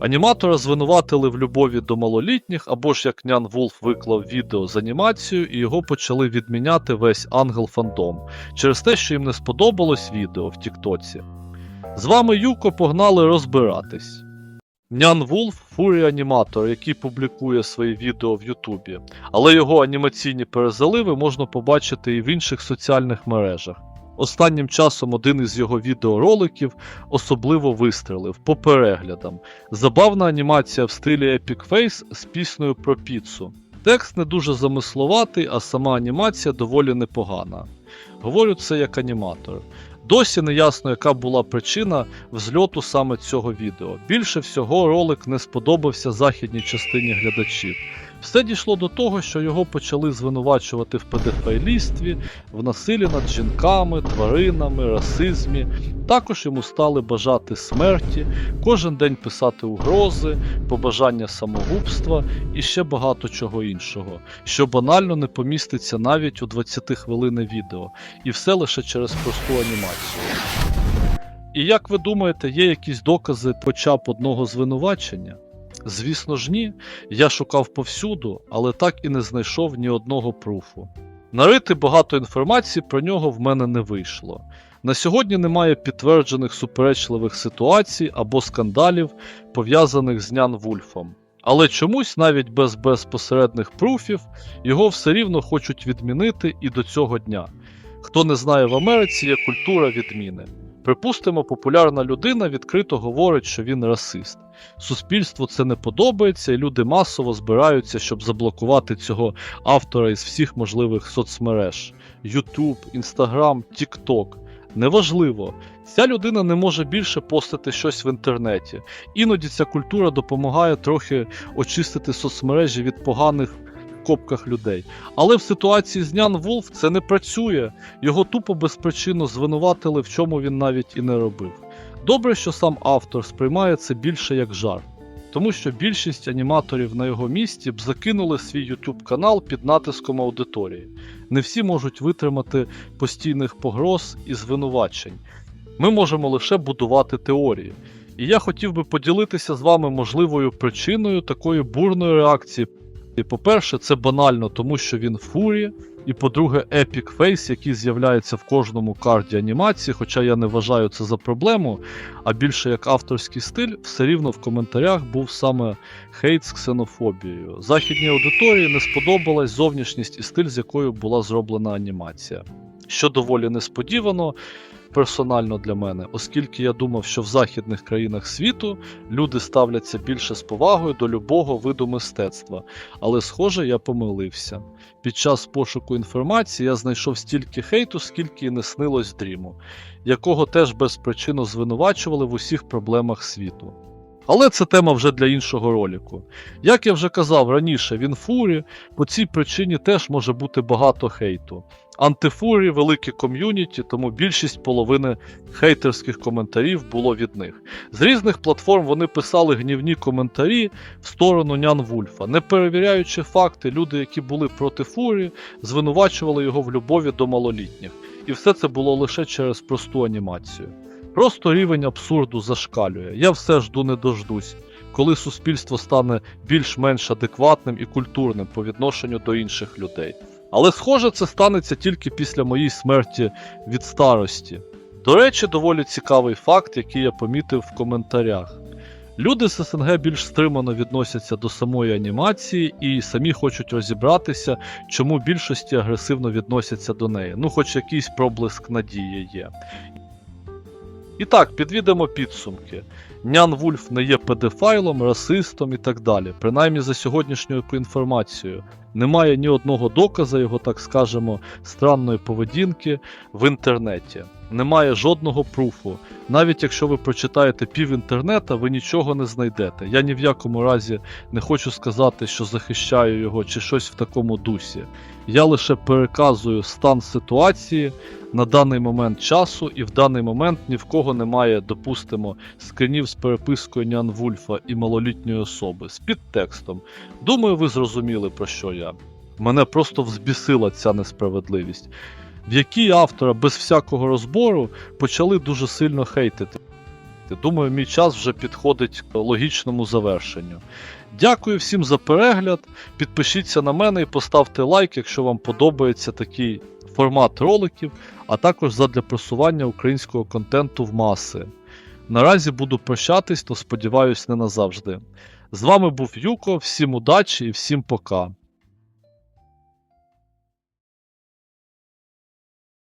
Аніматора звинуватили в любові до малолітніх, або ж як Нян Вулф виклав відео з анімацією, і його почали відміняти весь ангел фандом через те, що їм не сподобалось відео в Тіктоці. З вами Юко погнали розбиратись. Нян Вулф фурі аніматор, який публікує свої відео в Ютубі, але його анімаційні перезаливи можна побачити і в інших соціальних мережах. Останнім часом один із його відеороликів особливо вистрелив по переглядам. Забавна анімація в стилі Epic Face з піснею про піцу. Текст не дуже замисловатий, а сама анімація доволі непогана. Говорю це як аніматор. Досі не ясно, яка була причина взльоту саме цього відео. Більше всього ролик не сподобався західній частині глядачів. Все дійшло до того, що його почали звинувачувати в педофайлівстві, в насиллі над жінками, тваринами, расизмі. Також йому стали бажати смерті, кожен день писати угрози, побажання самогубства і ще багато чого іншого, що банально не поміститься навіть у 20 хвилини відео, і все лише через просту анімацію. І як ви думаєте, є якісь докази хоча б одного звинувачення? Звісно ж ні, я шукав повсюду, але так і не знайшов ні одного пруфу. Нарити багато інформації про нього в мене не вийшло. На сьогодні немає підтверджених суперечливих ситуацій або скандалів, пов'язаних з Нян Вульфом. Але чомусь навіть без безпосередніх пруфів його все рівно хочуть відмінити і до цього дня. Хто не знає в Америці, є культура відміни. Припустимо, популярна людина відкрито говорить, що він расист. Суспільству це не подобається, і люди масово збираються, щоб заблокувати цього автора із всіх можливих соцмереж: YouTube, Instagram, TikTok. Неважливо, ця людина не може більше постити щось в інтернеті. Іноді ця культура допомагає трохи очистити соцмережі від поганих копках людей. Але в ситуації з Нян Вулф це не працює. Його тупо безпричинно звинуватили, в чому він навіть і не робив. Добре, що сам автор сприймає це більше як жарт, тому що більшість аніматорів на його місці б закинули свій YouTube канал під натиском аудиторії. Не всі можуть витримати постійних погроз і звинувачень. Ми можемо лише будувати теорії. І я хотів би поділитися з вами можливою причиною такої бурної реакції. І, По-перше, це банально, тому що він фурі, і по-друге, Epic Face, який з'являється в кожному карді анімації, хоча я не вважаю це за проблему, а більше як авторський стиль, все рівно в коментарях був саме хейт з ксенофобією. Західній аудиторії не сподобалась зовнішність і стиль, з якою була зроблена анімація. Що доволі несподівано, персонально для мене, оскільки я думав, що в західних країнах світу люди ставляться більше з повагою до любого виду мистецтва, але схоже, я помилився. Під час пошуку інформації я знайшов стільки хейту, скільки і не снилось дріму, якого теж без причини звинувачували в усіх проблемах світу. Але це тема вже для іншого роліку. Як я вже казав раніше, він фурі, по цій причині теж може бути багато хейту. Антифурі велике ком'юніті, тому більшість половини хейтерських коментарів було від них. З різних платформ вони писали гнівні коментарі в сторону Нян Вульфа. Не перевіряючи факти, люди, які були проти фурі, звинувачували його в любові до малолітніх. І все це було лише через просту анімацію. Просто рівень абсурду зашкалює. Я все жду не дождусь, коли суспільство стане більш-менш адекватним і культурним по відношенню до інших людей. Але схоже, це станеться тільки після моїй смерті від старості. До речі, доволі цікавий факт, який я помітив в коментарях. Люди з СНГ більш стримано відносяться до самої анімації і самі хочуть розібратися, чому більшості агресивно відносяться до неї. Ну, хоч якийсь проблиск надії є. І так, підвідемо підсумки. Нян Вульф не є педофайлом, расистом і так далі, принаймні за сьогоднішньою інформацією. Немає ні одного доказу його, так скажемо, странної поведінки в інтернеті. Немає жодного пруфу. Навіть якщо ви прочитаєте пів інтернета, ви нічого не знайдете. Я ні в якому разі не хочу сказати, що захищаю його чи щось в такому дусі. Я лише переказую стан ситуації на даний момент часу, і в даний момент ні в кого немає, допустимо, скринів з перепискою Нян Вульфа і малолітньої особи з підтекстом. Думаю, ви зрозуміли про що я. Мене просто взбісила ця додати. Думаю, мій час вже підходить к логічному завершенню. Дякую всім за перегляд. Підпишіться на мене і поставте лайк, якщо вам подобається такий формат роликів, а також задля просування українського контенту в маси. Наразі буду прощатись, то сподіваюсь, не назавжди. З вами був Юко, всім удачі і всім пока.